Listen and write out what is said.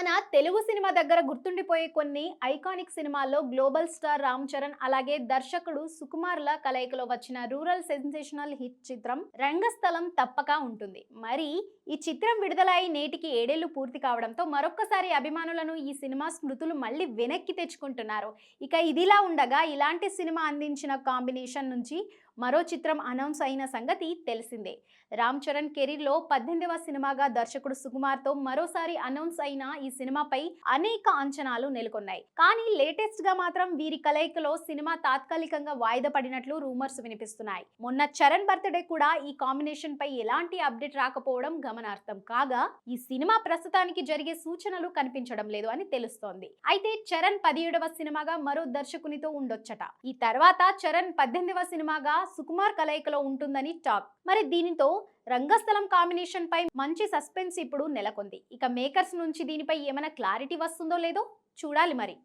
మన తెలుగు సినిమా దగ్గర గుర్తుండిపోయే కొన్ని ఐకానిక్ సినిమాల్లో గ్లోబల్ స్టార్ రామ్ చరణ్ అలాగే దర్శకుడు సుకుమార్ల కలయికలో వచ్చిన రూరల్ సెన్సేషనల్ హిట్ చిత్రం రంగస్థలం తప్పక ఉంటుంది. మరి ఈ చిత్రం విడుదలై నేటికి ఏడేళ్ళు పూర్తి కావడంతో మరొక్కసారి అభిమానులను ఈ సినిమా స్మృతులు మళ్ళీ వెనక్కి తెచ్చుకుంటున్నారు. ఇక ఇదిలా ఉండగా ఇలాంటి సినిమా అందించిన కాంబినేషన్ నుంచి మరో చిత్రం అనౌన్స్ అయిన సంగతి తెలిసిందే. రామ్ చరణ్ కెరీర్లో పద్దెనిమిదవ సినిమాగా దర్శకుడు సుకుమార్తో మరోసారి అనౌన్స్ అయిన ఈ సినిమాపై అనేక అంచనాలు నెలకొన్నాయి. కానీ లేటెస్ట్గా మాత్రం వీరి కలయికలో సినిమా తాత్కాలికంగా వాయిదా పడినట్లు రూమర్స్ వినిపిస్తున్నాయి. మొన్న చరణ్ బర్త్డే కూడా ఈ కాంబినేషన్ పై ఎలాంటి అప్డేట్ రాకపోవడం గమనార్థం కాగా ఈ సినిమా ప్రస్తుతానికి జరిగే సూచనలు కనిపించడం లేదు అని తెలుస్తోంది. అయితే చరణ్ పదిహేడవ సినిమాగా మరో దర్శకునితో ఉండొచ్చట. ఈ తర్వాత చరణ్ పద్దెనిమిదవ సినిమాగా సుకుమార్ కలయికలో ఉంటుందని టాక్. మరి దీనితో రంగస్థలం కాంబినేషన్ పై మంచి సస్పెన్స్ ఇప్పుడు నెలకొంది. ఇక మేకర్స్ నుంచి దీనిపై ఏమైనా క్లారిటీ వస్తుందో లేదో చూడాలి మరి.